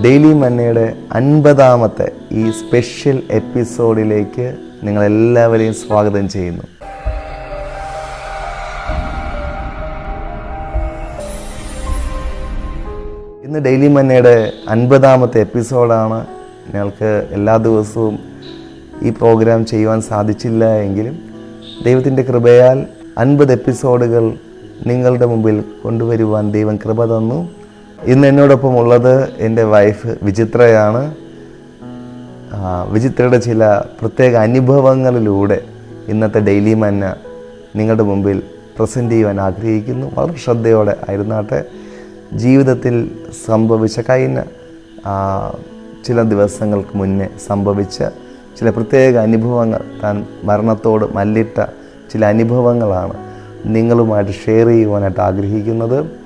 Daily മന്നയുടെ അൻപതാമത്തെ ഈ special എപ്പിസോഡിലേക്ക് നിങ്ങളെല്ലാവരെയും സ്വാഗതം ചെയ്യുന്നു. ഇന്ന് ഡെയിലി മന്നയുടെ അൻപതാമത്തെ എപ്പിസോഡാണ്. നിങ്ങൾക്ക് എല്ലാ ദിവസവും ഈ പ്രോഗ്രാം ചെയ്യുവാൻ സാധിച്ചില്ല എങ്കിലും ദൈവത്തിന്റെ കൃപയാൽ അൻപത് എപ്പിസോഡുകൾ നിങ്ങളുടെ മുമ്പിൽ കൊണ്ടുവരുവാൻ ദൈവം കൃപ തന്നു. ഇന്ന് എന്നോടൊപ്പം ഉള്ളത് എന്റെ വൈഫ് വിചിത്രയാണ്. വിചിത്രയുടെ ചില പ്രത്യേക അനുഭവങ്ങളിലൂടെ ഇന്നത്തെ ഡെയിലി മന്ന നിങ്ങളുടെ മുമ്പിൽ പ്രസന്റ് ചെയ്യുവാൻ ആഗ്രഹിക്കുന്നു. വളരെ ശ്രദ്ധയോടെ ആയിരുന്നാട്ടെ. ജീവിതത്തിൽ സംഭവിച്ച കഴിഞ്ഞ ചില ദിവസങ്ങൾക്ക് മുന്നേ സംഭവിച്ച ചില പ്രത്യേക അനുഭവങ്ങൾ താൻ മരണത്തോട് മല്ലിട്ട ചില അനുഭവങ്ങളാണ് നിങ്ങളുമായിട്ട് ഷെയർ ചെയ്യുവാനായിട്ട് ആഗ്രഹിക്കുന്നത്.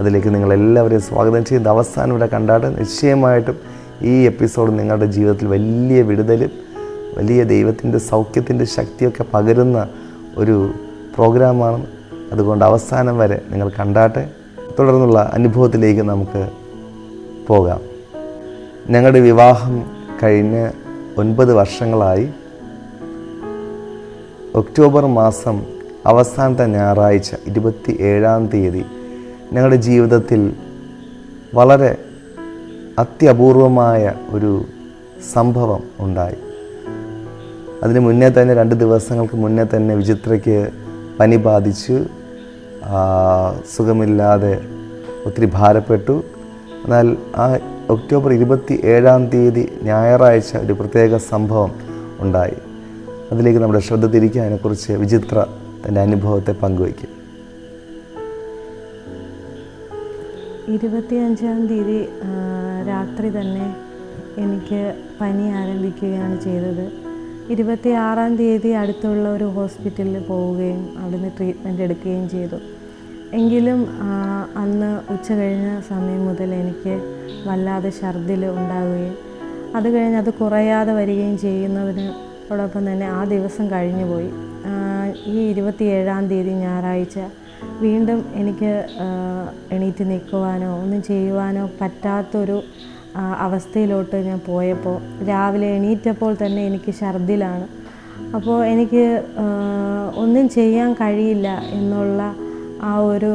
അതിലേക്ക് നിങ്ങളെല്ലാവരെയും സ്വാഗതം. ചെയ്യുന്നത് അവസാനം ഇവിടെ കണ്ടാട്ട് നിശ്ചയമായിട്ടും ഈ എപ്പിസോഡ് നിങ്ങളുടെ ജീവിതത്തിൽ വലിയ വിടുതലും വലിയ ദൈവത്തിന്റെ സൗഖ്യത്തിന്റെ ശക്തിയൊക്കെ പകരുന്ന ഒരു പ്രോഗ്രാമാണ്. അതുകൊണ്ട് അവസാനം വരെ നിങ്ങൾ കണ്ടാട്ടെ. തുടർന്നുള്ള അനുഭവത്തിലേക്ക് നമുക്ക് പോകാം. ഞങ്ങളുടെ വിവാഹം കഴിഞ്ഞ് ഒൻപത് വർഷങ്ങളായി. ഒക്ടോബർ മാസം അവസാനത്തെ ഞായറാഴ്ച ഇരുപത്തി ഏഴാം തീയതി ഞങ്ങളുടെ ജീവിതത്തിൽ വളരെ അത്യപൂർവമായ ഒരു സംഭവം ഉണ്ടായി. അതിന് മുന്നേ തന്നെ രണ്ട് ദിവസങ്ങൾക്ക് മുന്നേ തന്നെ വിചിത്രയ്ക്ക് പനി ബാധിച്ചു സുഖമില്ലാതെ ഒത്തിരി ഭാരപ്പെട്ടു. എന്നാൽ ആ ഒക്ടോബർ ഇരുപത്തി ഏഴാം തീയതി ഞായറാഴ്ച ഒരു പ്രത്യേക സംഭവം ഉണ്ടായി. അതിലേക്ക് നമ്മുടെ ശ്രദ്ധ തിരിക്കുക അതിനെക്കുറിച്ച് വിചിത്ര തന്റെ അനുഭവത്തെ പങ്കുവയ്ക്കും. ഇരുപത്തിയഞ്ചാം തീയതി രാത്രി തന്നെ എനിക്ക് പനി ആരംഭിക്കുകയാണ് ചെയ്തത്. ഇരുപത്തി ആറാം തീയതി അടുത്തുള്ള ഒരു ഹോസ്പിറ്റലിൽ പോവുകയും അവിടുന്ന് ട്രീറ്റ്മെന്റ് എടുക്കുകയും ചെയ്തു. എങ്കിലും അന്ന് ഉച്ച കഴിഞ്ഞ സമയം മുതൽ എനിക്ക് വല്ലാതെ ഛർദിൽ ഉണ്ടാവുകയും അത് കഴിഞ്ഞ് അത് കുറയാതെ വരികയും ചെയ്യുന്നതിനോടൊപ്പം തന്നെ ആ ദിവസം കഴിഞ്ഞുപോയി. ഈ ഇരുപത്തിയേഴാം തീയതി ഞായറാഴ്ച വീണ്ടും എനിക്ക് എണീറ്റ് നിൽക്കുവാനോ ഒന്നും ചെയ്യുവാനോ പറ്റാത്തൊരു അവസ്ഥയിലോട്ട് ഞാൻ പോയപ്പോൾ രാവിലെ എണീറ്റപ്പോൾ തന്നെ എനിക്ക് ഛർദിലാണ് അപ്പോൾ എനിക്ക് ഒന്നും ചെയ്യാൻ കഴിയില്ല എന്നുള്ള ആ ഒരു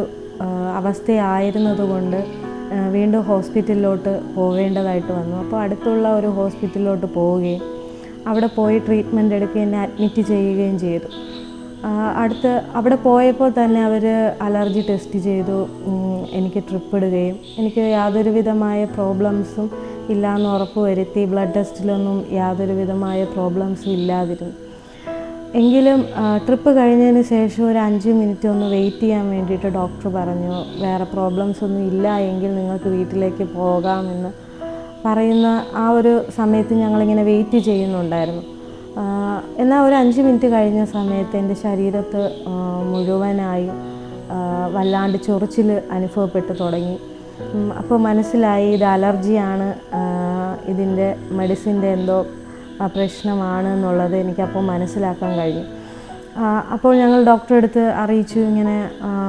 അവസ്ഥയായിരുന്നതുകൊണ്ട് വീണ്ടും ഹോസ്പിറ്റലിലോട്ട് പോവേണ്ടതായിട്ട് വന്നു. അപ്പോൾ അടുത്തുള്ള ഒരു ഹോസ്പിറ്റലിലോട്ട് പോവുകയും അവിടെ പോയി ട്രീറ്റ്മെന്റ് എടുക്കുകയും എന്നെ അഡ്മിറ്റ് ചെയ്യുകയും ചെയ്തു. അടുത്ത് അവിടെ പോയപ്പോൾ തന്നെ അവർ അലർജി ടെസ്റ്റ് ചെയ്തു. എനിക്ക് ട്രിപ്പ് ഇടുകയും. എനിക്ക് യാതൊരു വിധമായ പ്രോബ്ലംസും ഇല്ലയെന്ന് ഉറപ്പ് വരുത്തി. ബ്ലഡ് ടെസ്റ്റിലൊന്നും യാതൊരു വിധമായ പ്രോബ്ലംസും ഇല്ലാതിരുന്നു. എങ്കിലും ട്രിപ്പ് കഴിഞ്ഞതിന് ശേഷം ഒരു അഞ്ച് മിനിറ്റ് ഒന്ന് വെയിറ്റ് ചെയ്യാൻ വേണ്ടിയിട്ട് ഡോക്ടർ പറഞ്ഞു വേറെ പ്രോബ്ലംസ് ഒന്നും ഇല്ല എങ്കിൽ നിങ്ങൾക്ക് വീട്ടിലേക്ക് പോകാമെന്ന് പറയുന്ന ആ ഒരു സമയത്ത് ഞങ്ങളിങ്ങനെ വെയിറ്റ് ചെയ്യുന്നുണ്ടായിരുന്നു. എന്നാൽ ഒരു അഞ്ച് മിനിറ്റ് കഴിഞ്ഞ സമയത്ത് എന്റെ ശരീരത്ത് മുഴുവനായി വല്ലാണ്ട് ചൊറിച്ചിൽ അനുഭവപ്പെട്ട് തുടങ്ങി. അപ്പോൾ മനസ്സിലായി ഇത് അലർജിയാണ് ഇതിന്റെ മെഡിസിന്റെ എന്തോ പ്രശ്നമാണ് എന്നുള്ളത് എനിക്കപ്പോൾ മനസ്സിലാക്കാൻ കഴിഞ്ഞു. അപ്പോൾ ഞങ്ങൾ ഡോക്ടറെ അടുത്ത് അറിയിച്ചു ഇങ്ങനെ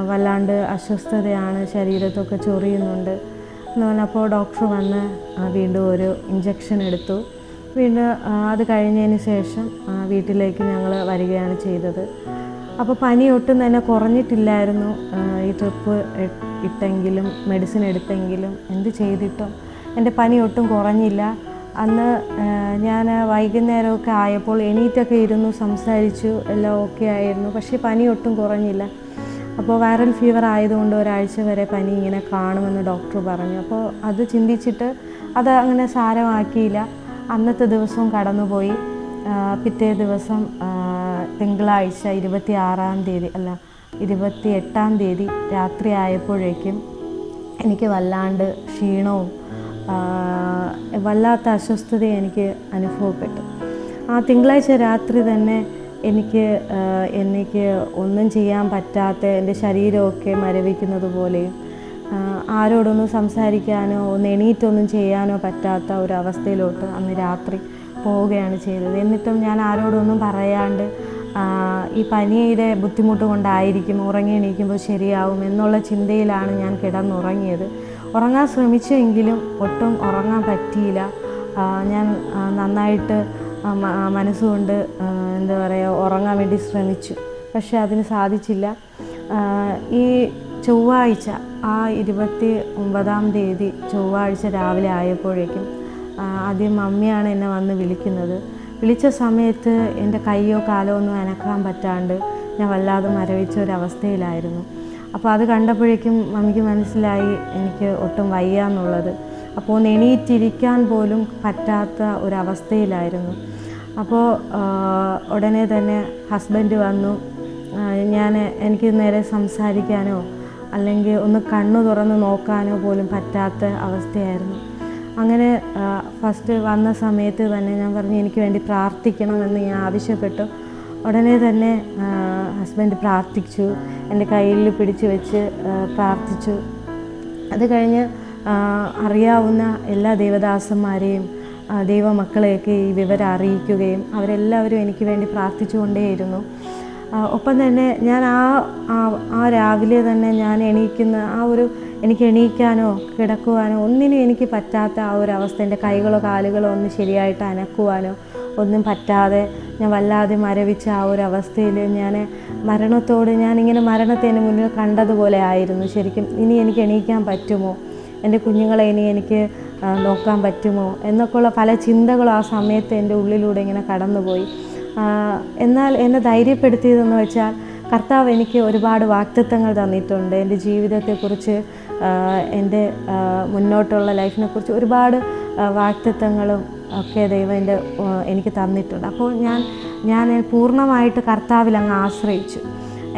വല്ലാണ്ട് അസ്വസ്ഥതയാണ് ശരീരത്തൊക്കെ ചൊറിയുന്നുണ്ട് എന്ന് പറഞ്ഞപ്പോൾ ഡോക്ടർ വന്ന് വീണ്ടും ഒരു ഇഞ്ചക്ഷൻ എടുത്തു. വീണ്ടും അത് കഴിഞ്ഞതിന് ശേഷം വീട്ടിലേക്ക് ഞങ്ങൾ വരികയാണ് ചെയ്തത്. അപ്പോൾ പനി ഒട്ടും തന്നെ കുറഞ്ഞിട്ടില്ലായിരുന്നു. ഈ ട്രിപ്പ് ഇട്ടെങ്കിലും മെഡിസിൻ എടുത്തെങ്കിലും എന്ത് ചെയ്തിട്ടും എന്റെ പനി ഒട്ടും കുറഞ്ഞില്ല. അന്ന് ഞാൻ വൈകുന്നേരമൊക്കെ ആയപ്പോൾ എണീറ്റൊക്കെ ഇരുന്നു സംസാരിച്ചു എല്ലാം ഓക്കെ ആയിരുന്നു. പക്ഷേ പനി ഒട്ടും കുറഞ്ഞില്ല. അപ്പോൾ വൈറൽ ഫീവർ ആയതുകൊണ്ട് ഒരാഴ്ച വരെ പനി ഇങ്ങനെ കാണുമെന്ന് ഡോക്ടർ പറഞ്ഞു. അപ്പോൾ അത് ചിന്തിച്ചിട്ട് അത് അങ്ങനെ സാരമാക്കിയില്ല. അന്നത്തെ ദിവസവും കടന്നുപോയി. പിറ്റേ ദിവസം തിങ്കളാഴ്ച ഇരുപത്തി ആറാം തീയതി അല്ല ഇരുപത്തി എട്ടാം തീയതി രാത്രി ആയപ്പോഴേക്കും എനിക്ക് വല്ലാണ്ട് ക്ഷീണവും വല്ലാത്ത അസ്വസ്ഥതയും എനിക്ക് അനുഭവപ്പെട്ടു. ആ തിങ്കളാഴ്ച രാത്രി തന്നെ എനിക്ക് എനിക്ക് ഒന്നും ചെയ്യാൻ പറ്റാത്ത എന്റെ ശരീരമൊക്കെ മരവിക്കുന്നത് പോലെയും ആരോടൊന്നും സംസാരിക്കാനോ ഒന്ന് എണീറ്റൊന്നും ചെയ്യാനോ പറ്റാത്ത ഒരു അവസ്ഥയിലോട്ട് അന്ന് രാത്രി പോവുകയാണ് ചെയ്തത്. എന്നിട്ടും ഞാൻ ആരോടൊന്നും പറയാണ്ട് ഈ പനിയുടെ ബുദ്ധിമുട്ട് കൊണ്ടായിരിക്കും ഉറങ്ങി എണീക്കുമ്പോൾ ശരിയാവും എന്നുള്ള ചിന്തയിലാണ് ഞാൻ കിടന്നുറങ്ങിയത്. ഉറങ്ങാൻ ശ്രമിച്ചെങ്കിലും ഒട്ടും ഉറങ്ങാൻ പറ്റിയില്ല. ഞാൻ നന്നായിട്ട് മനസ്സുകൊണ്ട് എന്താ പറയുക ഉറങ്ങാൻ വേണ്ടി ശ്രമിച്ചു. പക്ഷേ അതിന് സാധിച്ചില്ല. ഈ ചൊവ്വാഴ്ച ആ ഇരുപത്തി ഒമ്പതാം തീയതി ചൊവ്വാഴ്ച രാവിലെ ആയപ്പോഴേക്കും ആദ്യം മമ്മിയാണ് എന്നെ വന്ന് വിളിക്കുന്നത്. വിളിച്ച സമയത്ത് എന്റെ കൈയോ കാലോ ഒന്നും അനക്കാൻ പറ്റാണ്ട് ഞാൻ വല്ലാതെ മരവിച്ച ഒരവസ്ഥയിലായിരുന്നു. അപ്പോൾ അത് കണ്ടപ്പോഴേക്കും മമ്മിക്ക് മനസ്സിലായി എനിക്ക് ഒട്ടും വയ്യ എന്നുള്ളത്. അപ്പോൾ ഒന്ന് എണീറ്റിരിക്കാൻ പോലും പറ്റാത്ത ഒരവസ്ഥയിലായിരുന്നു. അപ്പോൾ ഉടനെ തന്നെ ഹസ്ബൻഡ് വന്നു. ഞാൻ എനിക്ക് നേരെ സംസാരിക്കാനോ അല്ലെങ്കിൽ ഒന്ന് കണ്ണു തുറന്ന് നോക്കാനോ പോലും പറ്റാത്ത അവസ്ഥയായിരുന്നു. അങ്ങനെ ഫസ്റ്റ് വന്ന സമയത്ത് തന്നെ ഞാൻ പറഞ്ഞു എനിക്ക് വേണ്ടി പ്രാർത്ഥിക്കണമെന്ന് ഞാൻ ആവശ്യപ്പെട്ടു. ഉടനെ തന്നെ ഹസ്ബൻഡ് പ്രാർത്ഥിച്ചു എന്റെ കയ്യിൽ പിടിച്ചു വെച്ച് പ്രാർത്ഥിച്ചു. അത് കഴിഞ്ഞ് അറിയാവുന്ന എല്ലാ ദേവദാസന്മാരെയും ദൈവമക്കളെയൊക്കെ ഈ വിവരം അറിയിക്കുകയും അവരെല്ലാവരും എനിക്ക് വേണ്ടി പ്രാർത്ഥിച്ചുകൊണ്ടേയിരുന്നു. ഒപ്പം തന്നെ ഞാൻ ആ ആ- രാവിലെ തന്നെ ഞാൻ എണീക്കുന്ന ആ ഒരു എനിക്ക് എണീക്കാനോ കിടക്കുവാനോ ഒന്നിനും എനിക്ക് പറ്റാത്ത ആ ഒരു അവസ്ഥ. എന്റെ കൈകളോ കാലുകളോ ഒന്ന് ശരിയായിട്ട് അനക്കുവാനോ ഒന്നും പറ്റാതെ ഞാൻ വല്ലാതെ മരവിച്ച ആ ഒരു അവസ്ഥയിൽ ഞാൻ മരണത്തോട് ഞാനിങ്ങനെ മരണത്തെ എന്റെ മുന്നിൽ കണ്ടതുപോലെ ആയിരുന്നു. ശരിക്കും ഇനി എനിക്ക് എണീക്കാൻ പറ്റുമോ? എന്റെ കുഞ്ഞുങ്ങളെ ഇനി എനിക്ക് നോക്കാൻ പറ്റുമോ? എന്നൊക്കെയുള്ള പല ചിന്തകളും ആ സമയത്ത് എന്റെ ഉള്ളിലൂടെ ഇങ്ങനെ കടന്നുപോയി. എന്നാൽ എന്നെ ധൈര്യപ്പെടുത്തിയതെന്ന് വെച്ചാൽ കർത്താവ് എനിക്ക് ഒരുപാട് വാക്തത്വങ്ങൾ തന്നിട്ടുണ്ട്. എന്റെ ജീവിതത്തെക്കുറിച്ച് എന്റെ മുന്നോട്ടുള്ള ലൈഫിനെക്കുറിച്ച് ഒരുപാട് വാക്തത്വങ്ങളും ഒക്കെ ദൈവം എന്റെ എനിക്ക് തന്നിട്ടുണ്ട്. അപ്പോൾ ഞാൻ ഞാൻ പൂർണമായിട്ട് കർത്താവിൽ അങ്ങ് ആശ്രയിച്ചു.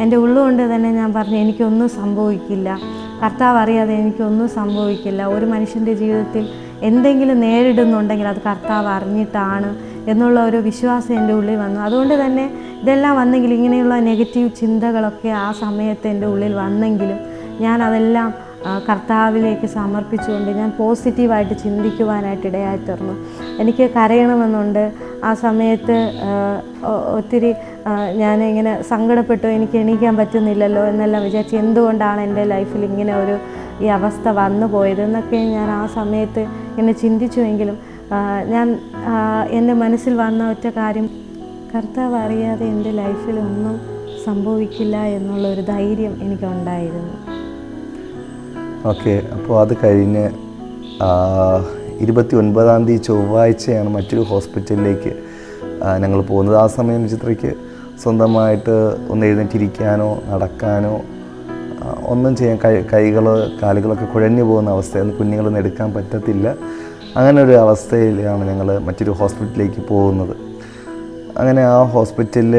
എന്റെ ഉള്ളുകൊണ്ട് തന്നെ ഞാൻ പറഞ്ഞു എനിക്കൊന്നും സംഭവിക്കില്ല. കർത്താവ് അറിയാതെ എനിക്കൊന്നും സംഭവിക്കില്ല. ഒരു മനുഷ്യന്റെ ജീവിതത്തിൽ എന്തെങ്കിലും നേരിടുന്നുണ്ടെങ്കിൽ അത് കർത്താവ് അറിഞ്ഞിട്ടാണ് എന്നുള്ള ഒരു വിശ്വാസം എന്റെ ഉള്ളിൽ വന്നു. അതുകൊണ്ട് തന്നെ ഇതെല്ലാം വന്നെങ്കിൽ ഇങ്ങനെയുള്ള നെഗറ്റീവ് ചിന്തകളൊക്കെ ആ സമയത്ത് എന്റെ ഉള്ളിൽ വന്നെങ്കിലും ഞാൻ അതെല്ലാം കർത്താവിലേക്ക് സമർപ്പിച്ചുകൊണ്ട് ഞാൻ പോസിറ്റീവായിട്ട് ചിന്തിക്കുവാനായിട്ട് ഇടയായി തീർന്നു. എനിക്ക് കരയണമെന്നുണ്ട്. ആ സമയത്ത് ഒത്തിരി ഞാൻ സങ്കടപ്പെട്ടു. എനിക്ക് എണീക്കാൻ പറ്റുന്നില്ലല്ലോ എന്നെല്ലാം വിചാരിച്ച് എന്തുകൊണ്ടാണ് എന്റെ ലൈഫിൽ ഇങ്ങനെ ഒരു ഈ അവസ്ഥ വന്നു പോയതെന്നൊക്കെ ഞാൻ ആ സമയത്ത് ഇങ്ങനെ ചിന്തിച്ചുവെങ്കിലും ഞാൻ എന്റെ മനസ്സിൽ വന്ന ഒറ്റ കാര്യം. കർത്താവ് അറിയാതെ എന്റെ ലൈഫിൽ ഒന്നും സംഭവിക്കില്ല എന്നുള്ള ഒരു ധൈര്യം എനിക്കുണ്ടായിരുന്നു. ഓക്കെ അപ്പോൾ അത് കഴിഞ്ഞ് ഇരുപത്തി ഒൻപതാം തീയതി ചൊവ്വാഴ്ചയാണ് മറ്റൊരു ഹോസ്പിറ്റലിലേക്ക് ഞങ്ങൾ പോകുന്നത്. ആ സമയം ചിത്രയ്ക്ക് സ്വന്തമായിട്ട് ഒന്ന് എഴുന്നേറ്റിരിക്കാനോ നടക്കാനോ ഒന്നും ചെയ്യാൻ കൈ കൈകൾ കാലുകളൊക്കെ കുഴഞ്ഞു പോകുന്ന അവസ്ഥയാണ് കുഞ്ഞുങ്ങളൊന്നും എടുക്കാൻ പറ്റത്തില്ല. അങ്ങനെ ഒരു അവസ്ഥയിലാണ് ഞങ്ങൾ മറ്റൊരു ഹോസ്പിറ്റലിലേക്ക് പോകുന്നത്. അങ്ങനെ ആ ഹോസ്പിറ്റലിൽ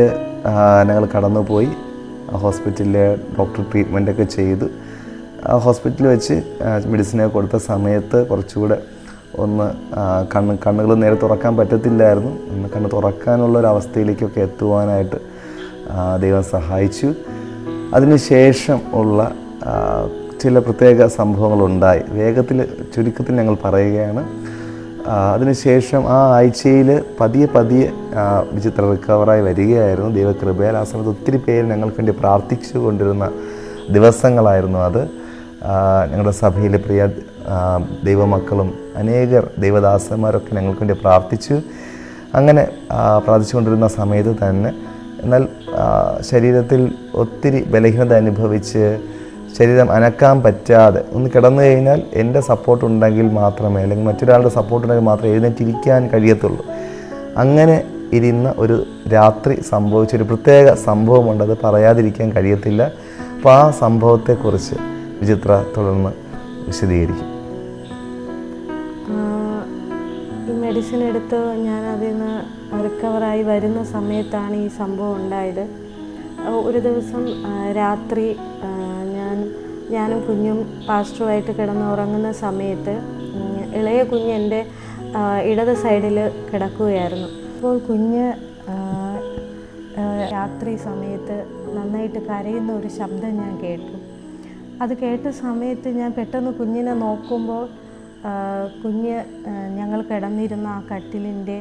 ഞങ്ങൾ കടന്നു പോയി ആ ഹോസ്പിറ്റലിലെ ഡോക്ടർ ട്രീറ്റ്മെന്റൊക്കെ ചെയ്തു. ആ ഹോസ്പിറ്റലിൽ വെച്ച് മെഡിസിനൊക്കെ കൊടുത്ത സമയത്ത് കുറച്ചുകൂടെ ഒന്ന് കണ്ണ് കണ്ണുകൾ നേരെ തുറക്കാൻ പറ്റത്തില്ലായിരുന്നു. ഒന്ന് കണ്ണ് തുറക്കാനുള്ള ഒരു അവസ്ഥയിലേക്കൊക്കെ എത്തുവാനായിട്ട് ദൈവം സഹായിച്ചു. അതിനുശേഷം ഉള്ള ചില പ്രത്യേക സംഭവങ്ങളുണ്ടായി. വേഗത്തിൽ ചുരുക്കത്തിൽ ഞങ്ങൾ പറയുകയാണ് അതിനുശേഷം ആ ആഴ്ചയിൽ പതിയെ പതിയെ വിചിത്ര റിക്കവറായി വരികയായിരുന്നു. ദൈവകൃപയാൽ ആ സമയത്ത് ഒത്തിരി പേര് ഞങ്ങൾക്ക് വേണ്ടി പ്രാർത്ഥിച്ചു കൊണ്ടിരുന്ന ദിവസങ്ങളായിരുന്നു അത്. ഞങ്ങളുടെ സഭയിലെ പ്രിയ ദൈവമക്കളും അനേകർ ദൈവദാസന്മാരൊക്കെ ഞങ്ങൾക്ക് വേണ്ടി പ്രാർത്ഥിച്ചു. അങ്ങനെ പ്രാർത്ഥിച്ചുകൊണ്ടിരുന്ന സമയത്ത് തന്നെ എന്നാൽ ശരീരത്തിൽ ഒത്തിരി ബലഹീനത അനുഭവിച്ച് ശരീരം അനക്കാൻ പറ്റാതെ ഒന്ന് കിടന്നു കഴിഞ്ഞാൽ എന്റെ സപ്പോർട്ട് ഉണ്ടെങ്കിൽ മാത്രമേ അല്ലെങ്കിൽ മറ്റൊരാളുടെ സപ്പോർട്ട് ഉണ്ടെങ്കിൽ മാത്രമേ എഴുന്നേറ്റിരിക്കാൻ കഴിയത്തുള്ളൂ. അങ്ങനെ ഇരുന്ന ഒരു രാത്രി സംഭവിച്ച ഒരു പ്രത്യേക സംഭവമുണ്ട്. അത് പറയാതിരിക്കാൻ കഴിയത്തില്ല. അപ്പോൾ ആ സംഭവത്തെക്കുറിച്ച് വിചിത്ര തുടർന്ന് വിശദീകരിക്കും. ഈ മെഡിസിൻ എടുത്ത് ഞാൻ അതിൽ നിന്ന് റിക്കവറായി വരുന്ന സമയത്താണ് ഈ സംഭവം ഉണ്ടായത്. ഒരു ദിവസം രാത്രി ഞാനും കുഞ്ഞും പാസ്റ്ററുമായിട്ട് കിടന്ന് ഉറങ്ങുന്ന സമയത്ത് ഇളയ കുഞ്ഞ് എന്റെ ഇടത് സൈഡിൽ കിടക്കുകയായിരുന്നു. അപ്പോൾ കുഞ്ഞ് രാത്രി സമയത്ത് നന്നായിട്ട് കരയുന്ന ഒരു ശബ്ദം ഞാൻ കേട്ടു. അത് കേട്ട സമയത്ത് ഞാൻ പെട്ടെന്ന് കുഞ്ഞിനെ നോക്കുമ്പോൾ കുഞ്ഞ് ഞങ്ങൾ കിടന്നിരുന്ന ആ കട്ടിലിന്റെ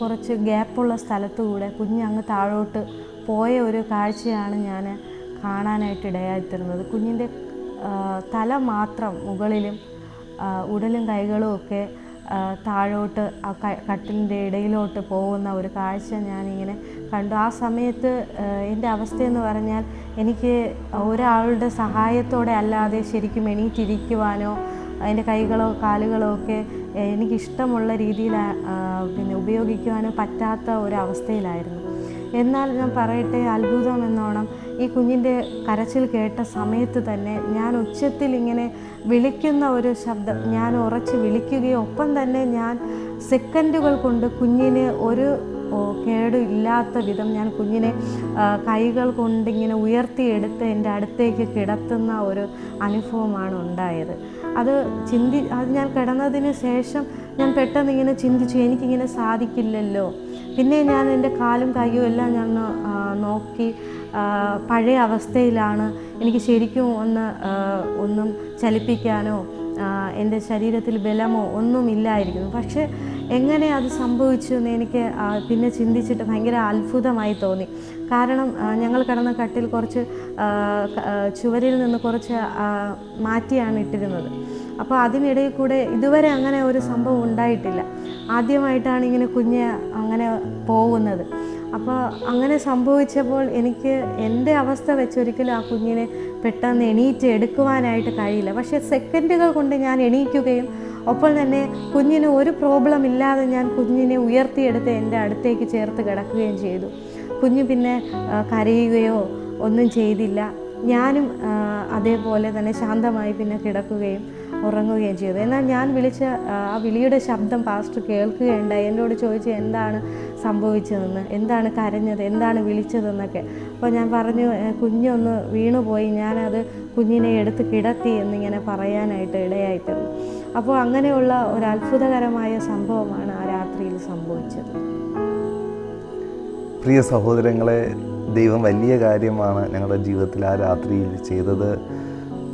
കുറച്ച് ഗ്യാപ്പുള്ള സ്ഥലത്തുകൂടെ കുഞ്ഞ് അങ്ങ് താഴോട്ട് പോയ ഒരു കാഴ്ചയാണ് ഞാൻ കാണാനായിട്ട് ഇടയായിത്തീർന്നത്. കുഞ്ഞിന്റെ തല മാത്രം മുകളിലും ഉടലും കൈകളും ഒക്കെ താഴോട്ട് ആ കട്ടിലിന്റെ ഇടയിലോട്ട് പോകുന്ന ഒരു കാഴ്ച ഞാനിങ്ങനെ കണ്ടു. ആ സമയത്ത് എന്റെ അവസ്ഥയെന്ന് പറഞ്ഞാൽ എനിക്ക് ഒരാളുടെ സഹായത്തോടെ അല്ലാതെ ശരിക്കും എണീറ്റിരിക്കുവാനോ അതിന്റെ കൈകളോ കാലുകളോ ഒക്കെ എനിക്കിഷ്ടമുള്ള രീതിയിൽ പിന്നെ ഉപയോഗിക്കുവാനോ പറ്റാത്ത ഒരവസ്ഥയിലായിരുന്നു എന്നാൽ ഞാൻ പറയട്ടെ അത്ഭുതം എന്നോണം ഈ കുഞ്ഞിന്റെ കരച്ചിൽ കേട്ട സമയത്ത് തന്നെ ഞാൻ ഉച്ചത്തിൽ ഇങ്ങനെ വിളിക്കുന്ന ഒരു ശബ്ദം ഞാൻ ഉറച്ച് വിളിക്കുകയും ഒപ്പം തന്നെ ഞാൻ സെക്കൻഡുകൾ കൊണ്ട് കുഞ്ഞിന് ഒരു കേടില്ലാത്ത വിധം ഞാൻ കുഞ്ഞിനെ കൈകൾ കൊണ്ടിങ്ങനെ ഉയർത്തിയെടുത്ത് എന്റെ അടുത്തേക്ക് കിടത്തുന്ന ഒരു അനുഭവമാണ് ഉണ്ടായത്. അത് ചിന്തി അത് ഞാൻ കിടന്നതിന് ശേഷം ഞാൻ പെട്ടെന്ന് ഇങ്ങനെ ചിന്തിച്ചു എനിക്കിങ്ങനെ സാധിക്കില്ലല്ലോ. പിന്നെ ഞാൻ എന്റെ കാലും കൈയും എല്ലാം ഞാൻ നോക്കി പഴയ അവസ്ഥയിലാണ് എനിക്ക് ശരിക്കും ഒന്ന് ഒന്നും ചലിപ്പിക്കാനോ എന്റെ ശരീരത്തിൽ ബലമോ ഒന്നും ഇല്ലായിരിക്കുന്നു. പക്ഷേ എങ്ങനെ അത് സംഭവിച്ചു എന്ന് എനിക്ക് പിന്നെ ചിന്തിച്ചിട്ട് ഭയങ്കര അത്ഭുതമായി തോന്നി. കാരണം ഞങ്ങൾ കിടന്ന കട്ടിൽ കുറച്ച് ചുവരിൽ നിന്ന് കുറച്ച് മാറ്റിയാണ് ഇട്ടിരുന്നത്. അപ്പോൾ അതിനിടയിൽ കൂടെ ഇതുവരെ അങ്ങനെ ഒരു സംഭവം ഉണ്ടായിട്ടില്ല. ആദ്യമായിട്ടാണ് ഇങ്ങനെ കുഞ്ഞ് അങ്ങനെ പോകുന്നത്. അപ്പോൾ അങ്ങനെ സംഭവിച്ചപ്പോൾ എനിക്ക് എന്റെ അവസ്ഥ വെച്ചൊരിക്കലും ആ കുഞ്ഞിനെ പെട്ടെന്ന് എണീറ്റ് എടുക്കുവാനായിട്ട് കഴിയില്ല. പക്ഷേ സെക്കൻഡുകൾ കൊണ്ട് ഞാൻ എണീക്കുകയും ഒപ്പം തന്നെ കുഞ്ഞിന് ഒരു പ്രോബ്ലം ഇല്ലാതെ ഞാൻ കുഞ്ഞിനെ ഉയർത്തിയെടുത്ത് എന്റെ അടുത്തേക്ക് ചേർത്ത് കിടക്കുകയും ചെയ്തു. കുഞ്ഞ് പിന്നെ കരയുകയോ ഒന്നും ചെയ്തില്ല. ഞാനും അതേപോലെ തന്നെ ശാന്തമായി പിന്നെ കിടക്കുകയും ഉറങ്ങുകയും ചെയ്തു. എന്നാൽ ഞാൻ വിളിച്ച ആ, വിളിയുടെ ശബ്ദം പാസ്റ്റർ കേൾക്കുകയുണ്ടായി. എന്നോട് ചോദിച്ചു എന്താണ് സംഭവിച്ചതെന്ന്? എന്താണ് കരഞ്ഞത്? എന്താണ് വിളിച്ചതെന്നൊക്കെ. അപ്പോൾ ഞാൻ പറഞ്ഞു "ഏ, കുഞ്ഞൊന്ന് വീണുപോയി. ഞാനത് കുഞ്ഞിനെ എടുത്ത് കിടത്തി എന്നിങ്ങനെ പറയാനായിട്ട് ഇടയായിട്ടുണ്ട് അപ്പോൾ അങ്ങനെയുള്ള ഒരു അത്ഭുതകരമായ സംഭവമാണ് ആ രാത്രിയിൽ സംഭവിച്ചത്. പ്രിയ സഹോദരങ്ങളെ ദൈവം വലിയ കാര്യമാണ് ഞങ്ങളുടെ ജീവിതത്തിൽ ആ രാത്രിയിൽ ചെയ്തത്.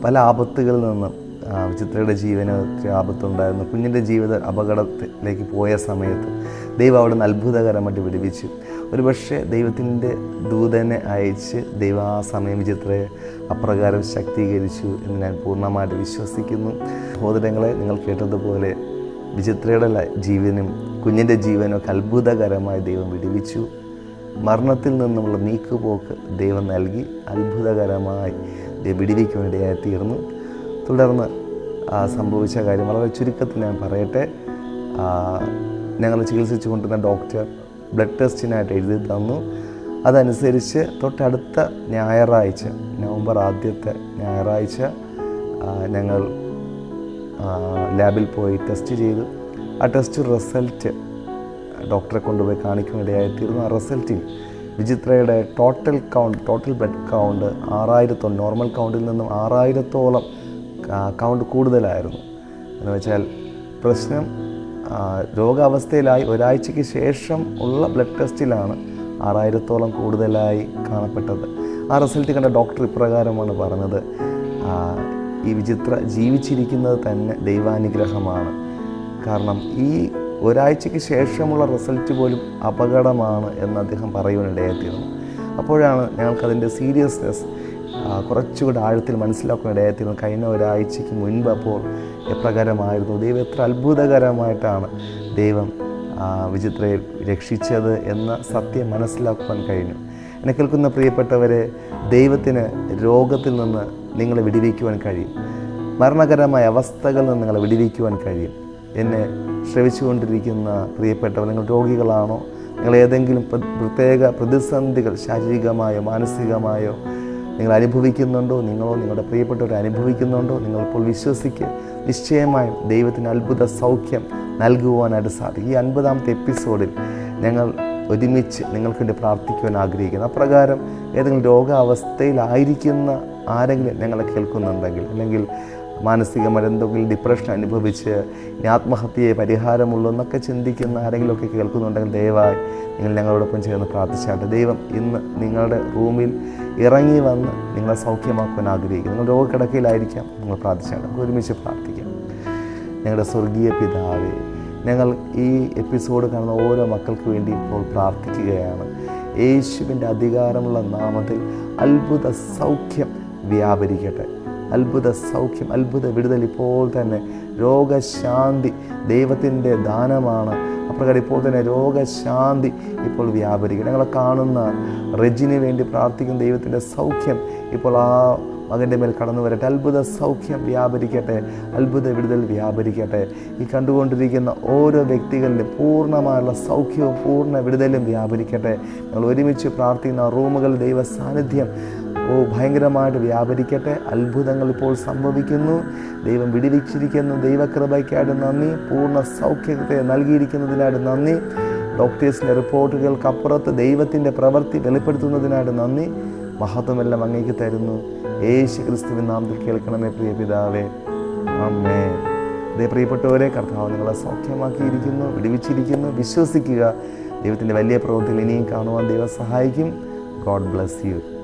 പല ആപത്തുകളിൽ നിന്നും വിചിത്രയുടെ ജീവന് ആപത്തുണ്ടായിരുന്നു. കുഞ്ഞിന്റെ ജീവിത അപകടത്തിലേക്ക് പോയ സമയത്ത് ദൈവം അവിടെ നിന്ന് അത്ഭുതകരമായിട്ട് വിടുവിച്ചു. ഒരുപക്ഷെ ദൈവത്തിന്റെ ദൂതനെ അയച്ച് ദൈവം ആ സമയം വിചിത്രയെ അപ്രകാരം ശക്തീകരിച്ചു എന്ന് ഞാൻ പൂർണമായിട്ട് വിശ്വസിക്കുന്നു. സഹോദരങ്ങളെ നിങ്ങൾ കേട്ടതുപോലെ വിചിത്രയുടെ ജീവനും കുഞ്ഞിന്റെ ജീവനും ഒക്കെ അത്ഭുതകരമായി ദൈവം വിടുവിച്ചു. മരണത്തിൽ നിന്നുമുള്ള നീക്കുപോക്ക് ദൈവം നൽകി അത്ഭുതകരമായി ദൈവം വിടുവിക്കുവാനിടയായി തീർന്നു തുടർന്ന് സംഭവിച്ച കാര്യം. വളരെ ചുരുക്കത്തിൽ ഞാൻ പറയട്ടെ. ഞങ്ങൾ ചികിത്സിച്ചു കൊണ്ടിരുന്ന ഡോക്ടർ ബ്ലഡ് ടെസ്റ്റിനായിട്ട് എഴുതി തന്നു. അതനുസരിച്ച് തൊട്ടടുത്ത ഞായറാഴ്ച നവംബർ ആദ്യത്തെ ഞായറാഴ്ച ഞങ്ങൾ ലാബിൽ പോയി ടെസ്റ്റ് ചെയ്തു. ആ ടെസ്റ്റ് റിസൾട്ട് ഡോക്ടറെ കൊണ്ടുപോയി കാണിക്കുന്നിടയായിത്തീർന്നു ആ റിസൾട്ടിൽ വിചിത്രയുടെ total count total blood count ആറായിരത്തോളം നോർമൽ കൗണ്ടിൽ നിന്നും ആറായിരത്തോളം കൗണ്ട് കൂടുതലായിരുന്നു. എന്ന് വെച്ചാൽ പ്രശ്നം രോഗാവസ്ഥയിലായി ഒരാഴ്ചയ്ക്ക് ശേഷം ഉള്ള ബ്ലഡ് ടെസ്റ്റിലാണ് ആറായിരത്തോളം കൂടുതലായി കാണപ്പെട്ടത്. ആ റിസൾട്ട് കണ്ട ഡോക്ടർ ഇപ്രകാരമാണ് പറഞ്ഞത്. ഈ വിചിത്ര ജീവിച്ചിരിക്കുന്നത് തന്നെ ദൈവാനുഗ്രഹമാണ്. കാരണം ഈ ഒരാഴ്ചയ്ക്ക് ശേഷമുള്ള റിസൾട്ട് പോലും അപകടമാണ് എന്ന് അദ്ദേഹം പറയുവാനിടയായിത്തീർന്നു. അപ്പോഴാണ് ഞങ്ങൾക്കതിന്റെ സീരിയസ്നെസ് കുറച്ചുകൂടെ ആഴത്തിൽ മനസ്സിലാക്കുന്ന ഇടയത്തിൽ കഴിഞ്ഞ ഒരാഴ്ചയ്ക്ക് മുൻപ് അപ്പോൾ എപ്രകാരമായിരുന്നു? ദൈവം എത്ര അത്ഭുതകരമായിട്ടാണ് ദൈവം വിചിത്രയെ രക്ഷിച്ചത് എന്ന സത്യം മനസ്സിലാക്കുവാൻ കഴിഞ്ഞു. എന്നെ കേൾക്കുന്ന പ്രിയപ്പെട്ടവരെ ദൈവത്തിന് രോഗത്തിൽ നിന്ന് നിങ്ങളെ വിടിവിക്കുവാൻ കഴിയും. മരണകരമായ അവസ്ഥകളിൽ നിന്ന് നിങ്ങളെ വിടിവിക്കുവാൻ കഴിയും. എന്നെ ശ്രവിച്ചുകൊണ്ടിരിക്കുന്ന പ്രിയപ്പെട്ടവർ നിങ്ങൾ രോഗികളാണോ? നിങ്ങൾ ഏതെങ്കിലും പ്രത്യേക പ്രതിസന്ധികൾ ശാരീരികമായോ മാനസികമായോ നിങ്ങൾ അനുഭവിക്കുന്നുണ്ടോ? നിങ്ങളോ നിങ്ങളുടെ പ്രിയപ്പെട്ടവർ അനുഭവിക്കുന്നുണ്ടോ? നിങ്ങളിപ്പോൾ വിശ്വസിക്കുക നിശ്ചയമായും ദൈവത്തിന് അത്ഭുത സൗഖ്യം നൽകുവാനായിട്ട് സാധിക്കും. ഈ അൻപതാമത്തെ എപ്പിസോഡിൽ ഞങ്ങൾ ഒരുമിച്ച് നിങ്ങൾക്ക് വേണ്ടി പ്രാർത്ഥിക്കുവാൻ ആഗ്രഹിക്കുന്നു. അപ്രകാരം ഏതെങ്കിലും രോഗാവസ്ഥയിലായിരിക്കുന്ന ആരെങ്കിലും ഞങ്ങളെ കേൾക്കുന്നുണ്ടെങ്കിൽ അല്ലെങ്കിൽ മാനസികമായി എന്തെങ്കിലും ഡിപ്രഷൻ അനുഭവിച്ച് ഇനി ആത്മഹത്യയെ പരിഹാരമുള്ളൂ എന്നൊക്കെ ചിന്തിക്കുന്ന ആരെങ്കിലുമൊക്കെ കേൾക്കുന്നുണ്ടെങ്കിൽ ദയവായി നിങ്ങൾ ഞങ്ങളോടൊപ്പം ചേർന്ന് പ്രാർത്ഥിച്ചാട്ടെ. ദൈവം ഇന്ന് നിങ്ങളുടെ റൂമിൽ ഇറങ്ങി വന്ന് നിങ്ങളെ സൗഖ്യമാക്കുവാൻ ആഗ്രഹിക്കും നിങ്ങൾ രോഗക്കിടക്കയിലായിരിക്കാം. നിങ്ങൾ പ്രാർത്ഥിച്ചാട്ടെ. നമുക്ക് ഒരുമിച്ച് പ്രാർത്ഥിക്കാം. ഞങ്ങളുടെ സ്വർഗീയ പിതാവേ ഞങ്ങൾ ഈ എപ്പിസോഡ് കാണുന്ന ഓരോ മക്കൾക്ക് വേണ്ടി ഇപ്പോൾ പ്രാർത്ഥിക്കുകയാണ്. യേശുവിന്റെ അധികാരമുള്ള നാമത്തിൽ അത്ഭുത സൗഖ്യം വ്യാപരിക്കട്ടെ. അത്ഭുത സൗഖ്യം അത്ഭുത വിടുതൽ ഇപ്പോൾ തന്നെ രോഗശാന്തി ദൈവത്തിന്റെ ദാനമാണ്. അപ്രകാരം ഇപ്പോൾ തന്നെ രോഗശാന്തി ഇപ്പോൾ വ്യാപരിക്കും. ഞങ്ങളെ കാണുന്ന റെജിന് വേണ്ടി പ്രാർത്ഥിക്കുന്ന ദൈവത്തിന്റെ സൗഖ്യം ഇപ്പോൾ ആ മകന്റെ മേൽ കടന്നു വരട്ടെ. അത്ഭുത സൗഖ്യം വ്യാപരിക്കട്ടെ. അത്ഭുത വിടുതൽ വ്യാപരിക്കട്ടെ. ഈ കണ്ടുകൊണ്ടിരിക്കുന്ന ഓരോ വ്യക്തികളിലും പൂർണമായുള്ള സൗഖ്യവും പൂർണ വിടുതലും വ്യാപരിക്കട്ടെ. ഞങ്ങൾ ഒരുമിച്ച് പ്രാർത്ഥിക്കുന്ന റൂമുകൾ ദൈവ സാന്നിധ്യം ഓ ഭയങ്കരമായിട്ട് വ്യാപരിക്കട്ടെ. അത്ഭുതങ്ങൾ ഇപ്പോൾ സംഭവിക്കുന്നു. ദൈവം വിടിവിച്ചിരിക്കുന്നു. ദൈവകൃപയ്ക്കായിട്ട് നന്ദി. പൂർണ സൗഖ്യത്തെ നൽകിയിരിക്കുന്നതിനായിട്ട് നന്ദി. ഡോക്ടേഴ്സിന്റെ റിപ്പോർട്ടുകൾക്കപ്പുറത്ത് ദൈവത്തിന്റെ പ്രവൃത്തി വെളിപ്പെടുത്തുന്നതിനായിട്ട് നന്ദി. മഹത്വമെല്ലാം അങ്ങേക്ക് തരുന്നു. യേശു ക്രിസ്തുവിൻ നാമത്തിൽ കേൾക്കണമേ പ്രിയ പിതാവേ. അമ്മേ അതേ പ്രിയപ്പെട്ടവരെ കർത്താവ് നിങ്ങളെ സൗഖ്യമാക്കിയിരിക്കുന്നു വിടിവിച്ചിരിക്കുന്നു. വിശ്വസിക്കുക. ദൈവത്തിന്റെ വലിയ പ്രവൃത്തികൾ ഇനിയും കാണുവാൻ ദൈവം സഹായിക്കും. God bless you.